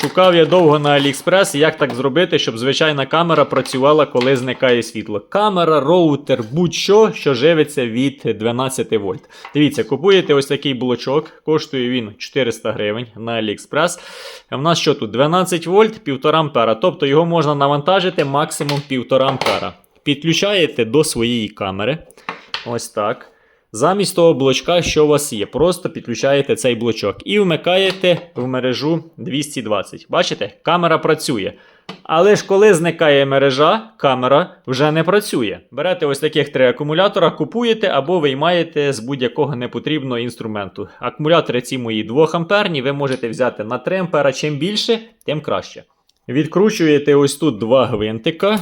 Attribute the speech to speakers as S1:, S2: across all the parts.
S1: Шукав я довго на AliExpress, як так зробити, щоб звичайна камера працювала, коли зникає світло. Камера, роутер, будь-що, що живиться від 12 вольт. Дивіться, купуєте ось такий блочок, коштує він 400 гривень на AliExpress. В нас що тут? 12 вольт, 1,5 ампера. Тобто його можна навантажити максимум 1,5 ампера. Підключаєте до своєї камери. Ось так. Замість того блочка, що у вас є, просто підключаєте цей блочок і вмикаєте в мережу 220. Бачите, камера працює. Але ж коли зникає мережа, камера вже не працює. Берете ось таких три акумулятора, купуєте або виймаєте з будь-якого непотрібного інструменту. Акумулятори ці мої 2 амперні, ви можете взяти на 3 ампера. Чим більше, тим краще. Відкручуєте ось тут два гвинтика.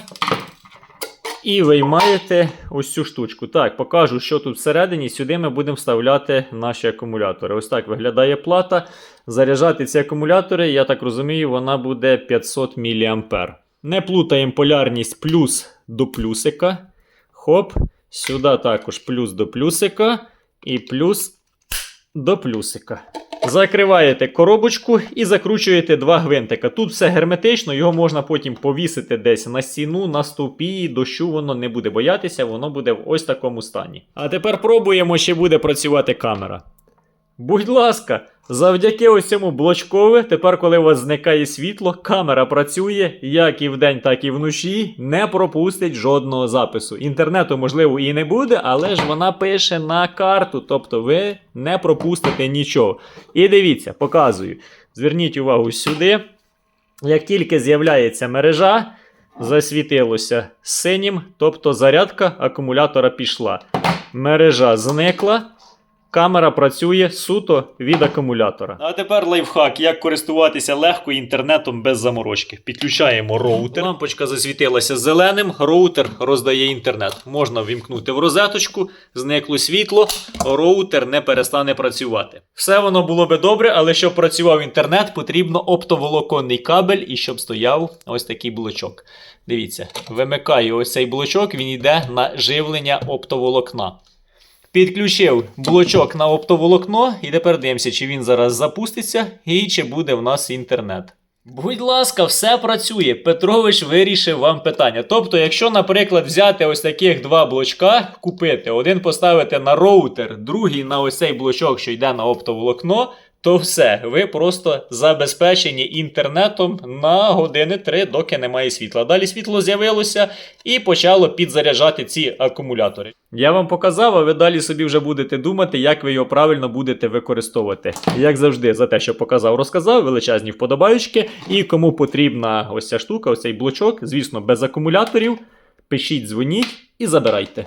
S1: І виймаєте ось цю штучку. Так, покажу, що тут всередині. Сюди ми будемо вставляти наші акумулятори. Ось так виглядає плата. Заряджати ці акумулятори, я так розумію, вона буде 500 мА. Не плутаємо полярність плюс до плюсика. Хоп. Сюди також плюс до плюсика. І плюс до плюсика. Закриваєте коробочку і закручуєте два гвинтика. Тут все герметично, його можна потім повісити десь на стіну, на стовпі, дощу воно не буде боятися, воно буде в ось такому стані. А тепер пробуємо, чи буде працювати камера. Будь ласка, завдяки ось цьому тепер, коли у вас зникає світло, камера працює як і вдень, так і вночі, не пропустить жодного запису. Інтернету, можливо, і не буде, але ж вона пише на карту, тобто ви не пропустите нічого. І дивіться, показую. Зверніть увагу сюди. Як тільки з'являється мережа, засвітилося синім, тобто зарядка акумулятора пішла. Мережа зникла. Камера працює суто від акумулятора. А тепер лайфхак, як користуватися легко інтернетом без заморочки. Підключаємо роутер. Лампочка засвітилася зеленим, роутер роздає інтернет. Можна вімкнути в розеточку, зникло світло, роутер не перестане працювати. Все воно було би добре, але щоб працював інтернет, потрібно оптоволоконний кабель і щоб стояв ось такий блочок. Дивіться, вимикаю ось цей блочок, він йде на живлення оптоволокна. Підключив блочок на оптоволокно, і тепер дивимося, чи він зараз запуститься і чи буде в нас інтернет. Будь ласка, все працює. Петрович вирішив вам питання. Тобто, якщо, наприклад, взяти ось таких два блочка, купити, один поставити на роутер, другий на ось цей блочок, що йде на оптоволокно, то все, ви просто забезпечені інтернетом на години 3, доки немає світла. Далі світло з'явилося і почало підзаряджати ці акумулятори. Я вам показав, а ви далі собі вже будете думати, як ви його правильно будете використовувати. Як завжди, за те, що показав, розказав, величезні вподобаючки. І кому потрібна ось ця штука, ось цей блочок, звісно, без акумуляторів. Пишіть, дзвоніть і забирайте.